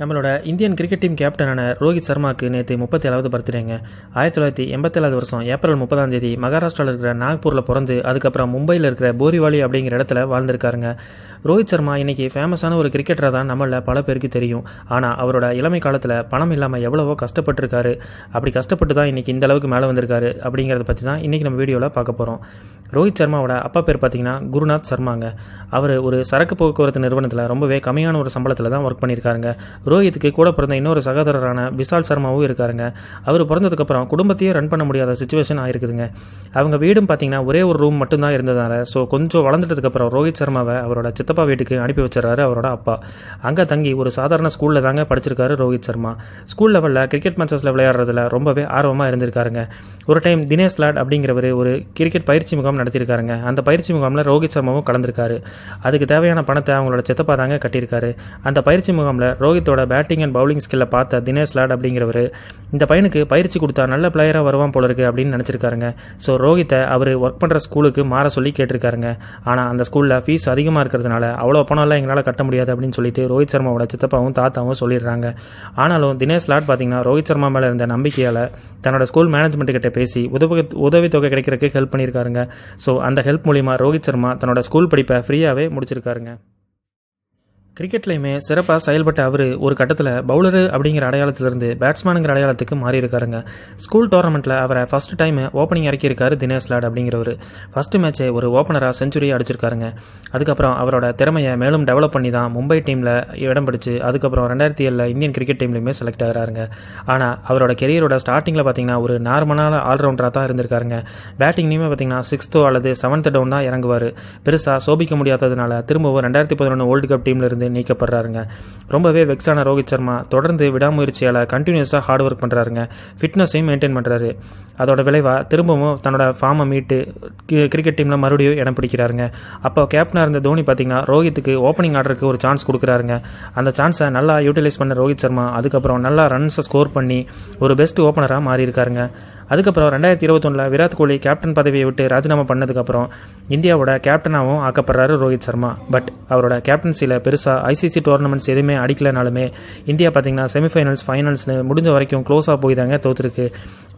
நம்மளோட Indian cricket team கேப்டனான ரோஹித் சர்மாக்கு நேற்று முப்பத்தி ஏழாவது பர்த்டேங்க. ஆயிரத்தி தொள்ளாயிரத்தி எண்பத்தேழாவது வருஷம் ஏப்ரல் முப்பதாம் தேதி மகாராஷ்டிராவில் இருக்கிற நாக்பூரில் பிறந்து அதுக்கப்புறம் மும்பையில் இருக்கிற போரிவாலி அப்படிங்கிற இடத்துல வாழ்ந்திருக்காருங்க. ரோஹித் சர்மா இன்னைக்கு ஃபேமஸான ஒரு கிரிக்கெட்டராக தான் நம்மள பல பேருக்கு தெரியும். ஆனால் அவரோட இளமை காலத்தில் பணம் இல்லாமல் எவ்வளவோ கஷ்டப்பட்டிருக்காரு. அப்படி கஷ்டப்பட்டு தான் இன்னைக்கு இந்த அளவுக்கு மேலே வந்திருக்காரு அப்படிங்கிறத பற்றி தான் இன்றைக்கி நம்ம வீடியோவில் பார்க்க போகிறோம் ரோஹித் சர்மாவோட அப்பா பேர் பார்த்தீங்கன்னா குருநாத் சர்மாங்க. அவர் ஒரு சரக்கு போக்குவரத்து நிறுவனத்தில் ரொம்பவே கம்மியான ஒரு சம்பளத்தில் தான் ஒர்க் பண்ணியிருக்காருங்க. ரோஹித்துக்கு கூட பிறந்த இன்னொரு சகோதரரான விஷால் சர்மாவும் இருக்காருங்க. அவர் பிறந்ததுக்கப்புறம் குடும்பத்தையே ரன் பண்ண முடியாத சுச்சுவேஷன் ஆயிருக்குதுங்க. அவங்க வீடும் பார்த்தீங்கன்னா ஒரே ஒரு ரூம் மட்டும்தான் இருந்ததால் ஸோ கொஞ்சம் வளர்ந்துட்டதுக்கப்புறம் ரோஹித் சர்மாவை அவரோட சித்தப்பா வீட்டுக்கு அனுப்பி வச்சிடறாரு அவரோட அப்பா. அங்கே தங்கி ஒரு சாதாரண ஸ்கூலில் தாங்க படிச்சிருக்காரு Rohit Sharma. School level cricket மேட்சஸில் விளையாடுறதுல ரொம்பவே ஆர்வமாக இருந்திருக்காருங்க. ஒரு டைம் தினேஷ் லாட் அப்படிங்கிறவர் ஒரு கிரிக்கெட் பயிற்சி முகாம் நடத்தியிருக்காருங்க. அந்த பயிற்சி முகாமில் ரோஹித் சர்மாவும் கலந்திருக்காரு. அதுக்கு தேவையான பணத்தை அவங்களோட சித்தப்பா தாங்க கட்டியிருக்காரு. அந்த பயிற்சி முகாமில் ரோஹித்தோட பேட்டிங் அண்ட் பவுலிங் ஸ்கில்லை பார்த்த தினேஷ் லாட் அப்படிங்கிறவர் இந்த பையனுக்கு பயிற்சி கொடுத்தா நல்ல பிளேயராக வருவான் போல இருக்கு அப்படின்னு நினச்சிருக்காருங்க. ஸோ ரோஹித்தை அவர் ஒர்க் பண்ணுற ஸ்கூலுக்கு மாற சொல்லி கேட்டிருக்காருங்க. ஆனால் அந்த ஸ்கூலில் ஃபீஸ் அதிகமாக இருக்கிறதுனால அவ்வளோ பணம்லாம் எங்களால் கட்ட முடியாது அப்படின்னு சொல்லிட்டு ரோஹித் சர்மாவோட சித்தப்பாவும் தாத்தாவும் சொல்லிடுறாங்க. ஆனாலும் தினேஷ் லாட் பார்த்தீங்கன்னா ரோஹித் சர்மா மேலே இருந்த நம்பிக்கையால் தன்னோட ஸ்கூல் மேனேஜ்மெண்ட் கிட்ட பேசி உதவி உதவித்தொகை கிடைக்கிறதுக்கு ஹெல்ப் பண்ணியிருக்காருங்க. ஸோ அந்த ஹெல்ப் மூலிமா ரோஹித் சர்மா தன்னோட ஸ்கூல் படிப்பை ஃப்ரீயாகவே முடிச்சிருக்காருங்க. கிரிக்கெட்லையுமே சிறப்பாக செயல்பட்ட அவர் ஒரு கட்டத்தில் பவுலரு அப்படிங்கிற அடையாளத்திலிருந்து பேட்ஸ்மேனுங்கிற அடையாளத்துக்கு மாறியிருக்காருங்க. ஸ்கூல் டோர்னமெண்ட்டில் அவரை ஃபஸ்ட் டைம் ஓப்பனிங் இறக்கியிருக்காரு தினேஷ் லாட் அப்படிங்கிறவர். ஃபர்ஸ்ட் மேட்ச்சை ஒரு ஓப்பனராக செஞ்சுரியாக அடிச்சிருக்காருங்க. அதுக்கப்புறம் அவரோட திறமையை மேலும் டெவலப் பண்ணி தான் மும்பை டீமில் இடம் பிடிச்சி அதுக்கப்புறம் ரெண்டாயிரத்தி ஏழில் இந்தியன் கிரிக்கெட் டீம்லையுமே செலக்ட் ஆகிறாருங்க. ஆனால் அவரோட கெரியரோட ஸ்டார்டிங்கில் பார்த்தீங்கன்னா ஒரு நார்மலான ஆல்ரவுண்டராக தான் இருந்திருக்காருங்க. பேட்டிங்லையுமே பார்த்தீங்கன்னா சிக்ஸ்த்தோ அல்லது செவன்த் டவுன் தான் இறங்குவார். பெருசாக சோபிக்க முடியாததுனால திரும்பவும் ரெண்டாயிரத்தி பதினொன்று வேர்ல்டு கப் டீமில் இருந்து நீக்கப்படுறாருங்க. ரொம்பவே வெக்ஸான ரோஹித் சர்மா தொடர்ந்து விடாமுயற்சியால் கண்டினியூஸாக ஹார்ட் ஒர்க் பண்ணுறாருங்க ஃபிட்னஸையும் மெயின்டைன் பண்ணுறாரு அதோட விளைவாக திரும்பவும் தன்னோட ஃபார்மை மீட்டு கிரிக்கெட் டீமில் மறுபடியும் இடம் பிடிக்கிறாருங்க. அப்போ கேப்டனாக இருந்த தோனி பார்த்தீங்கன்னா ரோஹித்துக்கு ஓப்பனிங் ஆர்டருக்கு ஒரு சான்ஸ் கொடுக்குறாருங்க. அந்த சான்ஸை நல்லா யூட்டிலைஸ் பண்ண ரோஹித் சர்மா அதுக்கப்புறம் நல்லா ரன்ஸை ஸ்கோர் பண்ணி ஒரு பெஸ்ட் ஓப்பனராக மாறியிருக்காருங்க. அதுக்கப்புறம் ரெண்டாயிரத்தி இருபத்தொன்னில் விராட் கோலி கேப்டன் பதவியை விட்டு ராஜினாமா பண்ணதுக்கப்புறம் இந்தியாவோட கேப்டனாகவும் ஆக்கப்படுறாரு ரோஹித் சர்மா. பட் அவரோட கேப்டன்சியில் பெருசாக ஐசிசி டோர்னமெண்ட்ஸ் எதுவுமே அடிக்கலனாலுமே இந்தியா பார்த்தீங்கன்னா செமிஃபைனல்ஸ் ஃபைனல்ஸ்னு முடிஞ்ச வரைக்கும் க்ளோஸாக போய் தாங்க தோற்றுருக்கு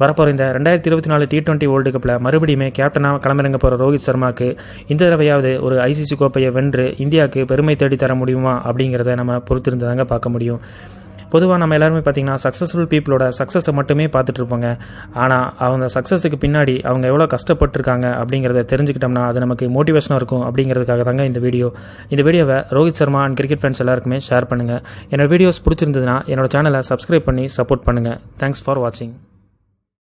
வரப்போகிற இந்த ரெண்டாயிரத்தி இருபத்தி நாலு டி டுவெண்ட்டி வேர்ல்டு கப்பில் மறுபடியுமே கேப்டனாக களமிறங்க போகிற ரோஹித் சர்மாவுக்கு இந்த தடவையாவது ஒரு ஐசிசி கோப்பையை வென்று இந்தியாவுக்கு பெருமை தேடி தர முடியுமா அப்படிங்கிறத நம்ம பொறுத்திருந்ததாங்க பார்க்க முடியும். பொதுவாக நம்ம எல்லாருமே பார்த்தீங்கன்னா சக்ஸஸ்ஃபுல் பீப்புளோட சக்ஸஸை மட்டுமே பார்த்துட்டு இருப்போங்க ஆனால் அவங்க சக்ஸஸுக்கு பின்னாடி அவங்க எவ்வளோ கஷ்டப்பட்டிருக்காங்க அப்படிங்கிறத தெரிஞ்சுக்கிட்டோம்னா அது நமக்கு மோட்டிவேஷனாக இருக்கும் அப்படிங்கிறதுக்காக தாங்க இந்த வீடியோ இந்த வீடியோவை Rohit Sharma and cricket fans எல்லாருக்குமே ஷேர் பண்ணுங்கள் என்னோட வீடியோஸ் பிடிச்சிருந்ததுன்னா என்னோட சேனலை சப்ஸ்கிரைப் பண்ணி சப்போர்ட் பண்ணுங்கள் தேங்க்ஸ் ஃபார் வாட்சிங்